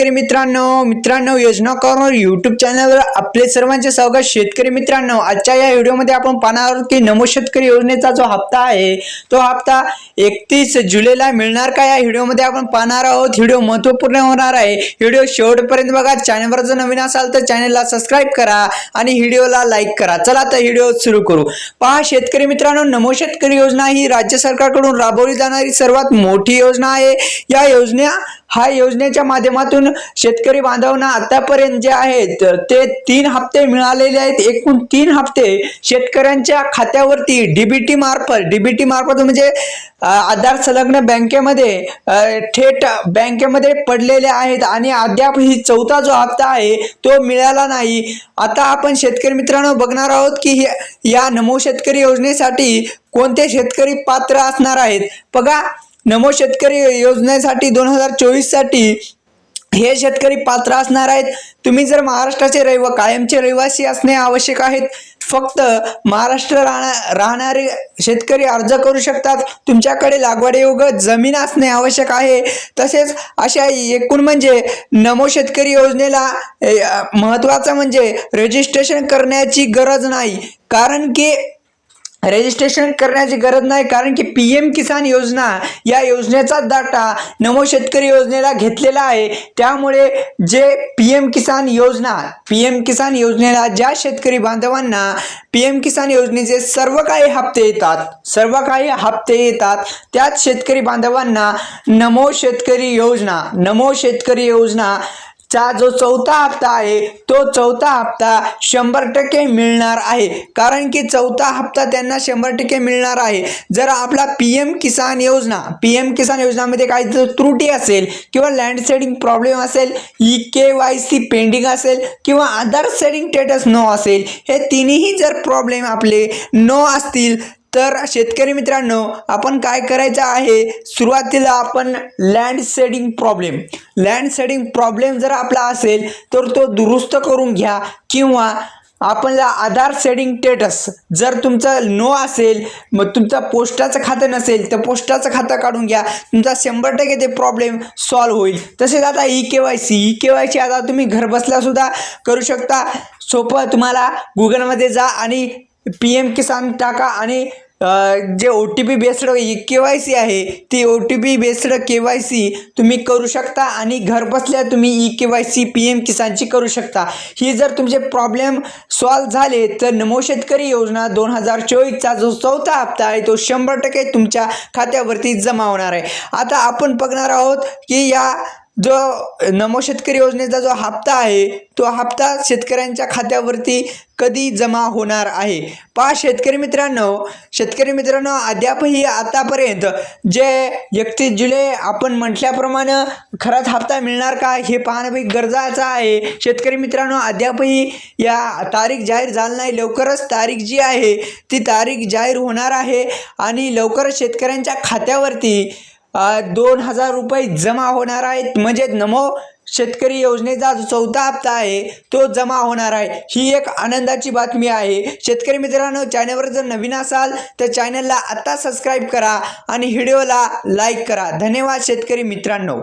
शेतकरी मित्रांनो मित्रांनो योजना कॉर्नर युट्यूब चॅनलवर आपले सर्वांचे स्वागत. शेतकरी मित्रांनो आजच्या या व्हिडिओमध्ये आपण पाहणार आहोत की नमो शेतकरी योजनेचा जो हप्ता आहे तो हप्ता एकतीस जुलैला मिळणार का? या व्हिडिओमध्ये आपण पाहणार आहोत. व्हिडिओ महत्त्वपूर्ण होणार आहे. व्हिडिओ शेवटपर्यंत बघा. चॅनलवर जर नवीन असाल तर चॅनलला सबस्क्राईब करा आणि व्हिडिओला लाईक करा. चला तर व्हिडिओ सुरू करू. पहा शेतकरी मित्रांनो नमो शेतकरी योजना ही राज्य सरकारकडून राबवली जाणारी सर्वात मोठी योजना आहे. या योजना हा योजनेच्या माध्यमातून शेतकरी बांधवांना आतापर्यंत जे आहेत ते तीन हप्ते मिळालेले आहेत. एकूण तीन हप्ते शेतकऱ्यांच्या खात्यावरती डीबीटी मार्फत डीबीटी मार्फत म्हणजे आधार संलग्न बँकेमध्ये थेट बँकेमध्ये पडलेले आहेत आणि अद्याप ही चौथा जो हप्ता आहे तो मिळाला नाही. आता आपण शेतकरी मित्रांनो बघणार आहोत की या नमो शेतकरी योजनेसाठी कोणते शेतकरी पात्र असणार आहेत. बघा नमो शेतकरी योजनेसाठी दोन हजार चोवीससाठी हे शेतकरी पात्र असणार आहेत. तुम्ही जर महाराष्ट्राचे रहिव कायमचे रहिवासी असणे आवश्यक आहेत. फक्त महाराष्ट्र राहणा राहणारे शेतकरी अर्ज करू शकतात. तुमच्याकडे लागवडीयोग्य जमीन असणे आवश्यक आहे. तसेच अशा एकूण म्हणजे नमो शेतकरी योजनेला महत्त्वाचं म्हणजे रजिस्ट्रेशन करण्याची गरज नाही. कारण की रजिस्ट्रेशन करण्याची गरज नाही कारण की पी एम किसान योजना या योजनेचा डाटा नमो शेतकरी योजनेला घेतलेला आहे. त्यामुळे जे पी एम किसान योजना पी एम किसान योजनेला ज्या शेतकरी बांधवांना पी एम किसान योजनेचे सर्व काही हप्ते येतात सर्व काही हप्ते येतात त्याच शेतकरी बांधवांना नमो शेतकरी योजना नमो शेतकरी योजना चा जो चौथा हप्ता आहे तो चौथा हप्ता शंभर टक्के मिळणार आहे. कारण की चौथा हप्ता त्यांना शंभर टक्के मिळणार आहे. जर आपला पी एम किसान योजना पी एम किसान योजनामध्ये काही जर त्रुटी असेल किंवा लँड सेडिंग प्रॉब्लेम असेल e K Y C pending असेल किंवा आधार सेडिंग स्टेटस नो असेल हे तिन्ही जर प्रॉब्लेम आपले नो असतील तर शेतकरी मित्रांनो आपण काय करायचं आहे? सुरुवातीला आपण land seeding problem land seeding problem जर आपला असेल तर तो दुरुस्त करून घ्या किंवा आपल्याला आधार सेडिंग स्टेटस जर तुमचं नो असेल मग तुमचं पोस्टाचं खातं नसेल तर पोस्टाचं खातं काढून घ्या. तुमचा शंभर टक्के ते प्रॉब्लेम सॉल्व्ह होईल. तसेच आता e K Y C e K Y C आता तुम्ही घरबसल्यासुद्धा करू शकता. सोपं तुम्हाला गुगलमध्ये जा आणि पी एम किसान टाका आणि जे O T P based K Y C आहे ती O T P based K Y C तुम्ही करू शकता आणि घर बसल्या तुम्ही e K Y C P M किसानची करू शकता. ही जर तुमचे प्रॉब्लेम सॉल्व झाले तर नमो शेतकरी योजना दोन हजार चोवीसचा जो चौथा हप्ता आहे तो शंभर टक्के तुमच्या खात्यावरती जमा होणार आहे. आता आपण बघणार आहोत की या जो नमो शेतकरी योजनेचा जो हप्ता आहे तो हप्ता शेतकऱ्यांच्या खात्यावरती कधी जमा होणार आहे? पहा शेतकरी मित्रांनो शेतकरी मित्रांनो अद्यापही आतापर्यंत जे एकतीस जुलै आपण म्हटल्याप्रमाणे खराच हप्ता मिळणार का हे पाहणं गरजाचं गरजेचं आहे. शेतकरी मित्रांनो अद्यापही या तारीख जाहीर झाली नाही. लवकरच तारीख जी आहे ती तारीख जाहीर होणार आहे आणि लवकरच शेतकऱ्यांच्या खात्यावरती दोन हजार रुपये जमा होणार आहेत. म्हणजे नमो शेतकरी योजनेचा जो चौथा हप्ता आहे तो जमा होणार आहे. ही एक आनंदाची बातमी आहे. शेतकरी मित्रांनो चॅनलवर जर नवीन असाल तर चॅनलला आत्ता सबस्क्राईब करा आणि व्हिडिओला लाईक करा. धन्यवाद शेतकरी मित्रांनो.